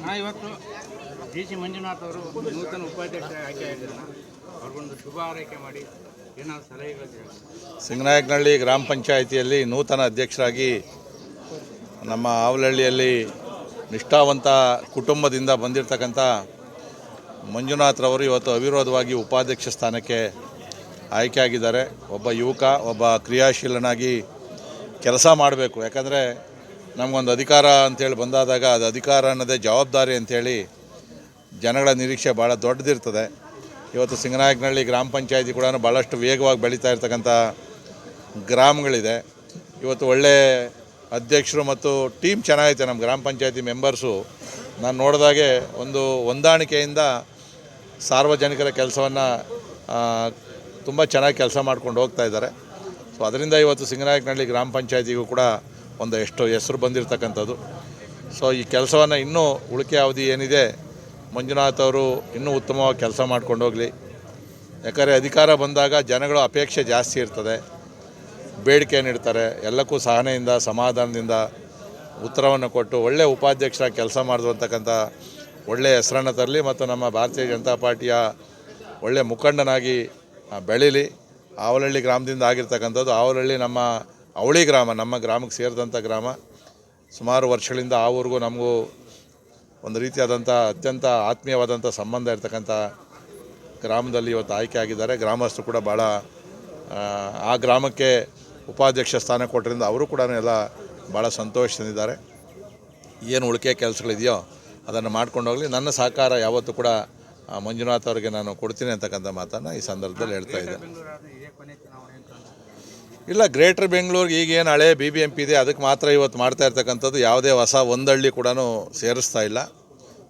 ನಾ ಇವತ್ತು D C Manjunath ಅವರು ನೂತನ ಉಪಾಧ್ಯಕ್ಷ ಆಯ್ಕೆ ಆಗಿದ್ದಾರೆ ಅವ್ರಿಗೊಂದು ಶುಭ ಹಾರೈಕೆ ಮಾಡಿ ಏನಾದ್ರು ಸಲಹೆಗಳು ಹೇಳಿ. ಸಿಂಗನಾಯಕನಹಳ್ಳಿ ಗ್ರಾಮ ಪಂಚಾಯಿತಿಯಲ್ಲಿ ನೂತನ ಅಧ್ಯಕ್ಷರಾಗಿ ನಮ್ಮ ಆವಲಹಳ್ಳಿಯಲ್ಲಿ ನಿಷ್ಠಾವಂತ ಕುಟುಂಬದಿಂದ ಬಂದಿರತಕ್ಕಂಥ ಮಂಜುನಾಥ್ರವರು ಇವತ್ತು ಅವಿರೋಧವಾಗಿ ಉಪಾಧ್ಯಕ್ಷ ಸ್ಥಾನಕ್ಕೆ ಆಯ್ಕೆಯಾಗಿದ್ದಾರೆ ಒಬ್ಬ ಯುವಕ, ಒಬ್ಬ ಕ್ರಿಯಾಶೀಲನಾಗಿ ಕೆಲಸ ಮಾಡಬೇಕು. ಯಾಕಂದರೆ ನಮಗೊಂದು ಅಧಿಕಾರ ಅಂತೇಳಿ ಬಂದಾದಾಗ ಅದು ಅಧಿಕಾರ ಅನ್ನೋದೇ ಜವಾಬ್ದಾರಿ ಅಂಥೇಳಿ ಜನಗಳ ನಿರೀಕ್ಷೆ ಭಾಳ ದೊಡ್ಡದಿರ್ತದೆ. ಇವತ್ತು ಸಿಂಗನಾಯಕನಹಳ್ಳಿ ಗ್ರಾಮ ಪಂಚಾಯತಿ ಕೂಡ ಭಾಳಷ್ಟು ವೇಗವಾಗಿ ಬೆಳೀತಾ ಇರ್ತಕ್ಕಂಥ ಗ್ರಾಮಗಳಿದೆ. ಇವತ್ತು ಒಳ್ಳೆ ಅಧ್ಯಕ್ಷರು ಮತ್ತು ಟೀಮ್ ಚೆನ್ನಾಗೈತೆ ನಮ್ಮ ಗ್ರಾಮ ಪಂಚಾಯತಿ ಮೆಂಬರ್ಸು. ನಾನು ನೋಡಿದಾಗೆ ಒಂದು ಹೊಂದಾಣಿಕೆಯಿಂದ ಸಾರ್ವಜನಿಕರ ಕೆಲಸವನ್ನು ತುಂಬ ಚೆನ್ನಾಗಿ ಕೆಲಸ ಮಾಡ್ಕೊಂಡು ಹೋಗ್ತಾ ಇದ್ದಾರೆ. ಸೊ ಅದರಿಂದ ಇವತ್ತು ಸಿಂಗನಾಯಕನಹಳ್ಳಿ ಗ್ರಾಮ ಪಂಚಾಯತಿಗೂ ಕೂಡ ಒಂದು ಎಷ್ಟು ಹೆಸರು ಬಂದಿರತಕ್ಕಂಥದ್ದು. ಸೊ ಈ ಕೆಲಸವನ್ನು ಇನ್ನೂ ಉಳಿಕೆ ಅವಧಿ ಏನಿದೆ, ಮಂಜುನಾಥ್ ಅವರು ಇನ್ನೂ ಉತ್ತಮವಾಗಿ ಕೆಲಸ ಮಾಡ್ಕೊಂಡು ಹೋಗಲಿ. ಯಾಕಂದರೆ ಅಧಿಕಾರ ಬಂದಾಗ ಜನಗಳ ಅಪೇಕ್ಷೆ ಜಾಸ್ತಿ ಇರ್ತದೆ. ಬೇಡಿಕೆ ನೀಡ್ತಾರೆ. ಎಲ್ಲಕ್ಕೂ ಸಹನೆಯಿಂದ, ಸಮಾಧಾನದಿಂದ ಉತ್ತರವನ್ನು ಕೊಟ್ಟು ಒಳ್ಳೆಯ ಉಪಾಧ್ಯಕ್ಷರಾಗಿ ಕೆಲಸ ಮಾಡಿದ್ರು ಅಂತಕ್ಕಂಥ ಒಳ್ಳೆಯ ಹೆಸರನ್ನು ತರಲಿ ಮತ್ತು ನಮ್ಮ ಭಾರತೀಯ ಜನತಾ ಪಾರ್ಟಿಯ ಒಳ್ಳೆಯ ಮುಖಂಡನಾಗಿ ಬೆಳೀಲಿ. ಆವಲಹಳ್ಳಿ ಗ್ರಾಮದಿಂದ ಆಗಿರ್ತಕ್ಕಂಥದ್ದು. ಆವಲಹಳ್ಳಿ ನಮ್ಮ ಅವಳಿ ಗ್ರಾಮ ನಮ್ಮ ಗ್ರಾಮಕ್ಕೆ ಸೇರಿದಂಥ ಗ್ರಾಮ ಸುಮಾರು ವರ್ಷಗಳಿಂದ ಆ ಊರಿಗೂ ನಮಗೂ ಒಂದು ರೀತಿಯಾದಂಥ ಅತ್ಯಂತ ಆತ್ಮೀಯವಾದಂಥ ಸಂಬಂಧ ಇರತಕ್ಕಂಥ ಗ್ರಾಮದಲ್ಲಿ ಇವತ್ತು ಆಯ್ಕೆ ಆಗಿದ್ದಾರೆ. ಗ್ರಾಮಸ್ಥರು ಕೂಡ ಭಾಳ ಆ, ಗ್ರಾಮಕ್ಕೆ ಉಪಾಧ್ಯಕ್ಷ ಸ್ಥಾನ ಕೊಟ್ಟರಿಂದ ಅವರು ಕೂಡ ಎಲ್ಲ ಭಾಳ ಸಂತೋಷದಿಂದಿದ್ದಾರೆ. ಏನು ಉಳಿಕೆ ಕೆಲಸಗಳಿದೆಯೋ ಅದನ್ನು ಮಾಡ್ಕೊಂಡು ಹೋಗಲಿ. ನನ್ನ ಸಹಕಾರ ಯಾವತ್ತೂ ಕೂಡ ಮಂಜುನಾಥ್ ಅವರಿಗೆ ನಾನು ಕೊಡ್ತೀನಿ ಅಂತಕ್ಕಂಥ ಮಾತನ್ನು ಈ ಸಂದರ್ಭದಲ್ಲಿ ಹೇಳ್ತಾ ಇದ್ದೆ. ಇಲ್ಲ ಗ್ರೇಟರ್ ಬೆಂಗಳೂರಿಗೆ ಈಗೇನು ಹಳೆ ಬಿ ಬಿ ಎಂ ಪಿ ಇದೆ, ಅದಕ್ಕೆ ಮಾತ್ರ ಇವತ್ತು ಮಾಡ್ತಾ ಇರ್ತಕ್ಕಂಥದ್ದು ಯಾವುದೇ ಹೊಸ ಒಂದಳ್ಳಿ ಕೂಡ ಸೇರಿಸ್ತಾ ಇಲ್ಲ.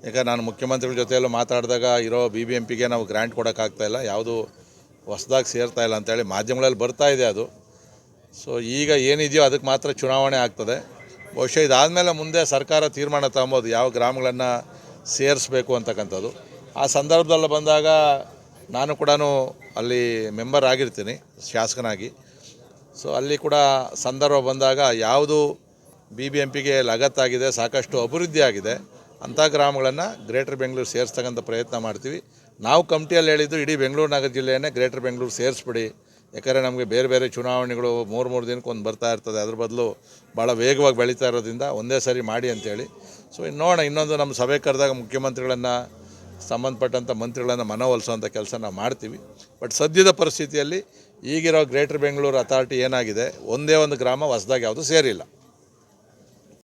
ಈಗ ನಾನು ಮುಖ್ಯಮಂತ್ರಿಗಳ ಜೊತೆಯಲ್ಲೂ ಮಾತಾಡಿದಾಗ ಇರೋ ಬಿ ಬಿ ಎಂ ಪಿಗೆ ನಾವು ಗ್ರ್ಯಾಂಟ್ ಕೊಡೋಕ್ಕಾಗ್ತಾ ಇಲ್ಲ, ಯಾವುದು ಹೊಸದಾಗಿ ಸೇರ್ತಾ ಇಲ್ಲ ಅಂತೇಳಿ ಮಾಧ್ಯಮಗಳಲ್ಲಿ ಬರ್ತಾ ಇದೆ ಅದು. ಸೊ ಈಗ ಏನಿದೆಯೋ ಅದಕ್ಕೆ ಮಾತ್ರ ಚುನಾವಣೆ ಆಗ್ತದೆ. ಬಹುಶಃ ಇದಾದಮೇಲೆ ಮುಂದೆ ಸರ್ಕಾರ ತೀರ್ಮಾನ ತಗೊಬೋದು, ಯಾವ ಗ್ರಾಮಗಳನ್ನು ಸೇರಿಸ್ಬೇಕು ಅಂತಕ್ಕಂಥದ್ದು. ಆ ಸಂದರ್ಭದಲ್ಲಿ ಬಂದಾಗ ನಾನು ಕೂಡ ಅಲ್ಲಿ ಮೆಂಬರ್ ಆಗಿರ್ತೀನಿ, ಶಾಸಕನಾಗಿ. ಸೊ ಅಲ್ಲಿ ಕೂಡ ಸಂದರ್ಭ ಬಂದಾಗ ಯಾವುದು ಬಿ ಬಿ ಎಂ ಪಿಗೆ ಲಗತ್ತಾಗಿದೆ, ಸಾಕಷ್ಟು ಅಭಿವೃದ್ಧಿ ಆಗಿದೆ, ಅಂಥ ಗ್ರಾಮಗಳನ್ನು ಗ್ರೇಟರ್ ಬೆಂಗಳೂರು ಸೇರಿಸ್ತಕ್ಕಂಥ ಪ್ರಯತ್ನ ಮಾಡ್ತೀವಿ. ನಾವು ಕಮಿಟಿಯಲ್ಲಿ ಹೇಳಿದ್ದು ಇಡೀ ಬೆಂಗಳೂರು ನಗರ ಜಿಲ್ಲೆಯೇ ಗ್ರೇಟರ್ ಬೆಂಗಳೂರು ಸೇರಿಸ್ಬಿಡಿ. ಯಾಕಂದರೆ ನಮಗೆ ಬೇರೆ ಬೇರೆ ಚುನಾವಣೆಗಳು ಮೂರು ಮೂರು ದಿನಕ್ಕೆ ಒಂದು ಬರ್ತಾ ಇರ್ತದೆ. ಅದ್ರ ಬದಲು ಭಾಳ ವೇಗವಾಗಿ ಬೆಳೀತಾ ಇರೋದ್ರಿಂದ ಒಂದೇ ಸಾರಿ ಮಾಡಿ ಅಂತೇಳಿ. ಸೊ ಇನ್ನು ನೋಡೋಣ, ಇನ್ನೊಂದು ನಮ್ಮ ಸಭೆ ಕರೆದಾಗ ಮುಖ್ಯಮಂತ್ರಿಗಳನ್ನು, ಸಂಬಂಧಪಟ್ಟಂಥ ಮಂತ್ರಿಗಳನ್ನು ಮನವೊಲಿಸುವಂಥ ಕೆಲಸ ನಾವು ಮಾಡ್ತೀವಿ. ಬಟ್ ಸದ್ಯದ ಪರಿಸ್ಥಿತಿಯಲ್ಲಿ ಈಗಿರೋ ಗ್ರೇಟರ್ ಬೆಂಗಳೂರು ಅಥಾರಿಟಿ ಏನಾಗಿದೆ? ಒಂದೇ ಒಂದು ಗ್ರಾಮ ಹೊಸದಾಗಿ ಯಾವುದು ಸೇರಿಲ್ಲ.